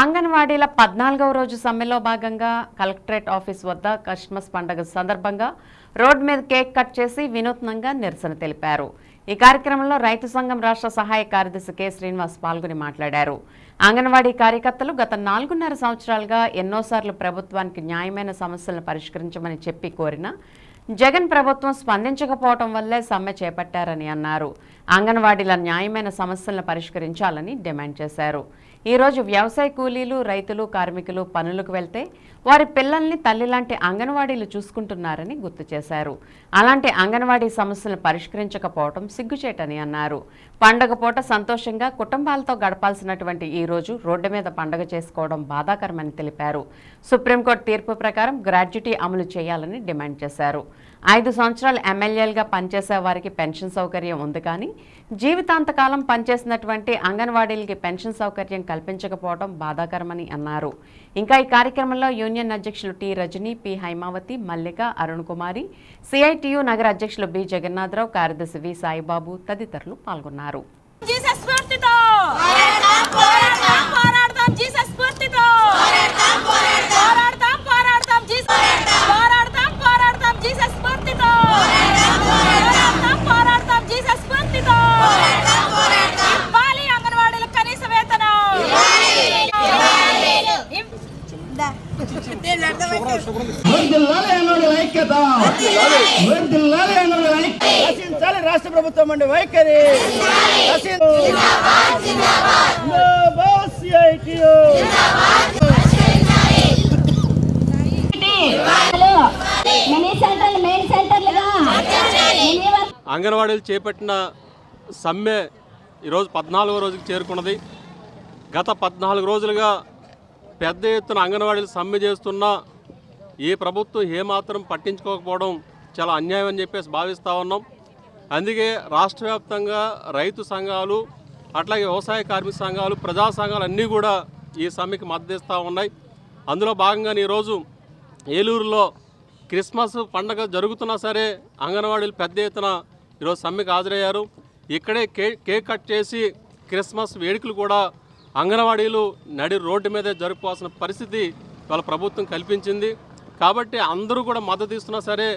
అంగన్వాడీల పద్నాలుగవ రోజు సమ్మెలో భాగంగా కలెక్టరేట్ ఆఫీస్ వద్ద క్రిస్మస్ పండుగ సందర్భంగా రోడ్ మీద కేక్ కట్ చేసి వినూత్నంగా నిరసన తెలిపారు. ఈ కార్యక్రమంలో రైతు సంఘం రాష్ట్ర సహాయ కార్యదర్శి కె. శ్రీనివాస్ పాల్గొని మాట్లాడారు. అంగన్వాడీ కార్యకర్తలు గత నాలుగున్నర సంవత్సరాలుగా ఎన్నోసార్లు ప్రభుత్వానికి న్యాయమైన సమస్యలను పరిష్కరించమని చెప్పి కోరినా జగన్ ప్రభుత్వం స్పందించకపోవటం వల్లే సమ్మె చేపట్టారని అన్నారు. అంగన్వాడీల న్యాయమైన సమస్యలను పరిష్కరించాలని డిమాండ్ చేశారు. ఈరోజు వ్యవసాయ కూలీలు రైతులు కార్మికులు పనులకు వెళ్తే వారి పిల్లల్ని తల్లి లాంటి అంగన్వాడీలు చూసుకుంటున్నారని గుర్తు చేశారు. అలాంటి అంగన్వాడీ సమస్యలను పరిష్కరించకపోవటం సిగ్గుచేటని అన్నారు. పండగ పూట సంతోషంగా కుటుంబాలతో గడపాల్సినటువంటి ఈ రోజు రోడ్డు మీద పండగ చేసుకోవడం బాధాకరమని తెలిపారు. సుప్రీంకోర్టు తీర్పు ప్రకారం గ్రాడ్యుటీ అమలు చేయాలని డిమాండ్ చేశారు. ఐదు సంవత్సరాలు ఎమ్మెల్యేలుగా పనిచేసే వారికి పెన్షన్ సౌకర్యం ఉంది కానీ జీవితాంతకాలం పనిచేసినటువంటి అంగన్వాడీలకి పెన్షన్ సౌకర్యం కల్పించకపోవడం బాధాకరమని అన్నారు. ఇంకా ఈ కార్యక్రమంలో యూనియన్ అధ్యక్షులు T Rajani P Haimavathi Mallika Arun Kumari CITU నగర అధ్యక్షులు బి జగన్నాథరావు కార్యదర్శి వి సాయిబాబు తదితరులు పాల్గొన్నారు. ఐక్యత. రచించాలి రాష్ట్ర ప్రభుత్వం అండి వైఖరి. అంగన్వాడీలు చేపట్టిన సమ్మె ఈరోజు పద్నాలుగో రోజుకి చేరుకున్నది. గత పద్నాలుగు రోజులుగా పెద్ద ఎత్తున అంగన్వాడీలు సమ్మె చేస్తున్నా ఈ ప్రభుత్వం ఏమాత్రం పట్టించుకోకపోవడం చాలా అన్యాయం అని చెప్పేసి భావిస్తూ ఉన్నాం. అందుకే రాష్ట్ర వ్యాప్తంగా రైతు సంఘాలు అట్లాగే వ్యవసాయ కార్మిక సంఘాలు ప్రజా సంఘాలు అన్నీ కూడా ఈ సమ్మెకి మద్దతిస్తూ ఉన్నాయి. అందులో భాగంగానే ఈరోజు ఏలూరులో క్రిస్మస్ పండగ జరుగుతున్నా సరే అంగన్వాడీలు పెద్ద ఎత్తున ఈరోజు సమ్మెకు హాజరయ్యారు. ఇక్కడే కేక్ కేక్ కట్ చేసి క్రిస్మస్ వేడుకలు కూడా అంగన్వాడీలు నడి రోడ్డు మీదే జరుపుకోవాల్సిన పరిస్థితి వాళ్ళ ప్రభుత్వం కల్పించింది. కాబట్టి అందరూ కూడా మద్దతు ఇస్తున్నా సరే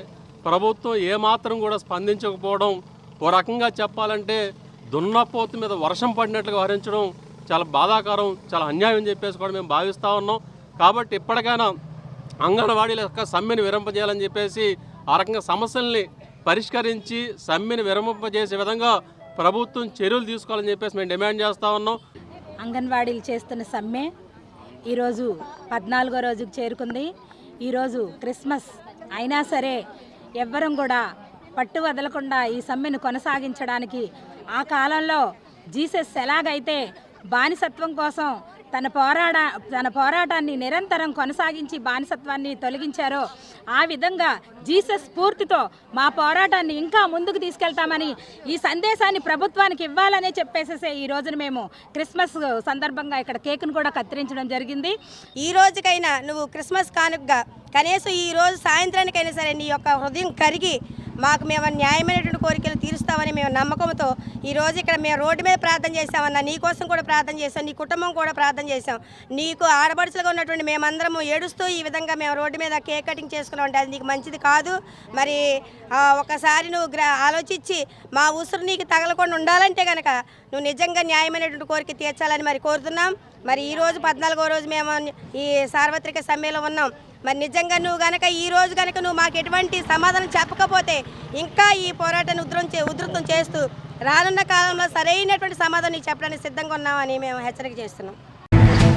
ప్రభుత్వం ఏమాత్రం కూడా స్పందించకపోవడం ఓ రకంగా చెప్పాలంటే దున్నపోతు మీద వర్షం పడినట్లుగా వహరించడం చాలా బాధాకరం చాలా అన్యాయం చెప్పేసి కూడా మేము భావిస్తూ ఉన్నాం. కాబట్టి ఇప్పటికైనా అంగన్వాడీల యొక్క సమ్మెను విరంపజేయాలని చెప్పేసి ఆ రకంగా సమస్యల్ని పరిష్కరించి సమ్మెను విరమింపజేసే విధంగా ప్రభుత్వం చర్యలు తీసుకోవాలని చెప్పేసి మేము డిమాండ్ చేస్తూ ఉన్నాం. అంగన్వాడీలు చేస్తున్న సమ్మె ఈరోజు పద్నాలుగో రోజుకు చేరుకుంది. ఈరోజు క్రిస్మస్ అయినా సరే ఎవ్వరం కూడా పట్టు వదలకుండా ఈ సమ్మెను కొనసాగించడానికి ఆ కాలంలో జీసస్ ఎలాగైతే బానిసత్వం కోసం తన పోరాట తన పోరాటాన్ని నిరంతరం కొనసాగించి బానిసత్వాన్ని తొలగించారో ఆ విధంగా జీసస్ స్ఫూర్తితో మా పోరాటాన్ని ఇంకా ముందుకు తీసుకెళ్తామని ఈ సందేశాన్ని ప్రభుత్వానికి ఇవ్వాలనే చెప్పేసేసే ఈ రోజున మేము క్రిస్మస్ సందర్భంగా ఇక్కడ కేకును కూడా కత్తిరించడం జరిగింది. ఈ రోజుకైనా నువ్వు క్రిస్మస్ కానుకగా కనీసం ఈ రోజు సాయంత్రానికైనా సరే నీ యొక్క హృదయం కరిగి మాకు మేము న్యాయమైనటువంటి కోరికలు తీరుస్తామని మేము నమ్మకంతో ఈరోజు ఇక్కడ మేము రోడ్డు మీద ప్రార్థన చేసామన్నా నీకోసం కూడా ప్రార్థన చేసాం నీ కుటుంబం కూడా ప్రార్థన చేసాం నీకు ఆడపడుచులుగా ఉన్నటువంటి మేమందరము ఏడుస్తూ ఈ విధంగా మేము రోడ్డు మీద కేక్ కటింగ్ చేసుకున్నాం అంటే అది నీకు మంచిది కాదు. మరి ఒకసారి నువ్వు ఆలోచించి మా ఉసురు నీకు తగలకుండా ఉండాలంటే కనుక నువ్వు నిజంగా న్యాయమైనటువంటి కోరిక తీర్చాలని మరి కోరుతున్నాం. మరి ఈరోజు పద్నాలుగో రోజు మేము ఈ సార్వత్రిక సమ్మెలో ఉన్నాం. మరి నిజంగా నువ్వు గనక ఈ రోజు గనక నువ్వు మాకు ఎటువంటి సమాధానం చెప్పకపోతే ఇంకా ఈ పోరాటాన్ని ఉధృతం చే ఉధృతం చేస్తూ రానున్న కాలంలో సరైనటువంటి సమాధానం చెప్పడానికి సిద్ధంగా ఉన్నామని మేము హెచ్చరిక చేస్తున్నాం.